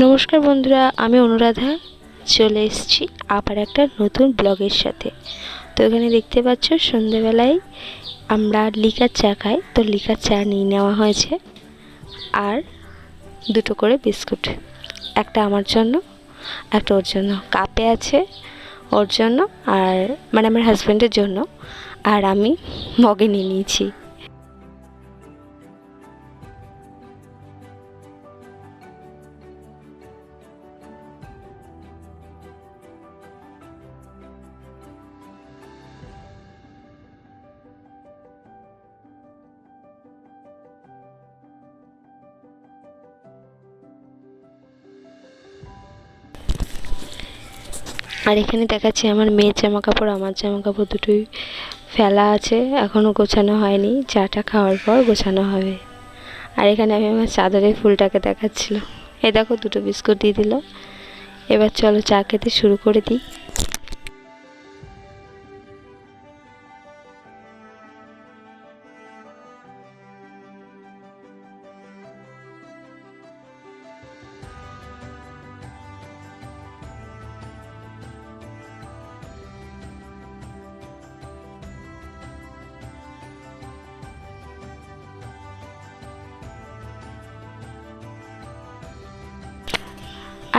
নমস্কার বন্ধুরা, আমি অনুরাধা। চলে এসেছি আবার একটা নতুন ব্লগের সাথে। তো এখানে দেখতে পাচ্ছ সন্ধেবেলায় আমরা লিকার চা খাই। তো লিকার চা নিয়ে নেওয়া হয়েছে। আর দুটো করে বিস্কুট। একটা আমার জন্য, একটা ওর জন্য। কাপে আছে ওর জন্য, আর মানে আমার হাজব্যান্ডের জন্য। আর আমি মগে নিয়ে নিয়েছি। আর এখানে দেখাচ্ছি আমার মেয়ের জামা কাপড় আমার জামা কাপড় দুটোই ফেলা আছে, এখনও গোছানো হয়নি। চাটা খাওয়ার পর গোছানো হবে। আর এখানে আমি আমার চাদরের ফুলটাকে দেখাচ্ছিল এ দেখো দুটো বিস্কুট দিয়ে দিল। এবার চলো চা খেতে শুরু করে দিই।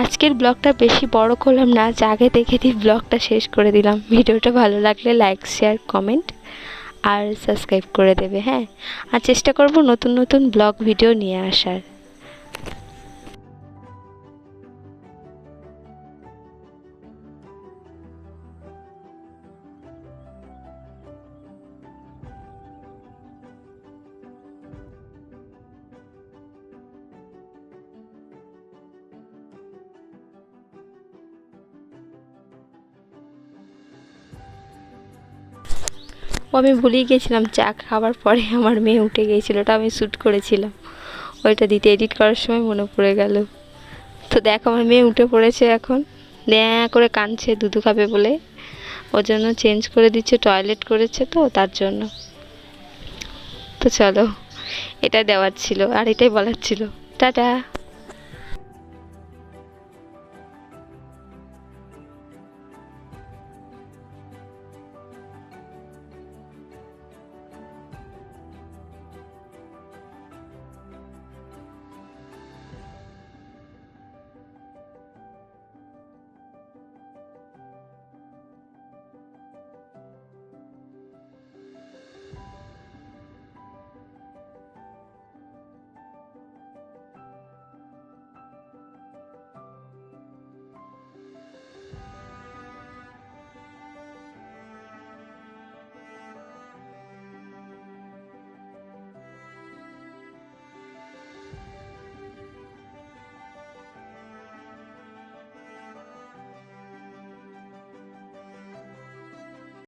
আজকের ব্লগটা বেশি বড় করলাম না জাগে দেখে দিয়ে ব্লগটা শেষ করে দিলাম। ভিডিওটা ভালো লাগলে লাইক শেয়ার কমেন্ট আর সাবস্ক্রাইব করে দেবে হ্যাঁ? আর চেষ্টা করব নতুন নতুন ব্লগ ভিডিও নিয়ে আসার। ও, আমি ভুলেই গেছিলাম চা খাওয়ার পরে আমার মেয়ে উঠে গিয়েছিল, ওটা আমি শ্যুট করেছিলাম। ওইটা দিতে এডিট করার সময় মনে পড়ে গেল। তো দেখ, আমার মেয়ে উঠে পড়েছে এখন। ন্যাঁ করে কাঁদছে, দুধু খাবে বলে। ওর জন্য চেঞ্জ করে দিচ্ছে টয়লেট করেছে তো, তার জন্য। তো চলো এটা দেওয়ার ছিল, আর এটাই বলার ছিল। টাটা!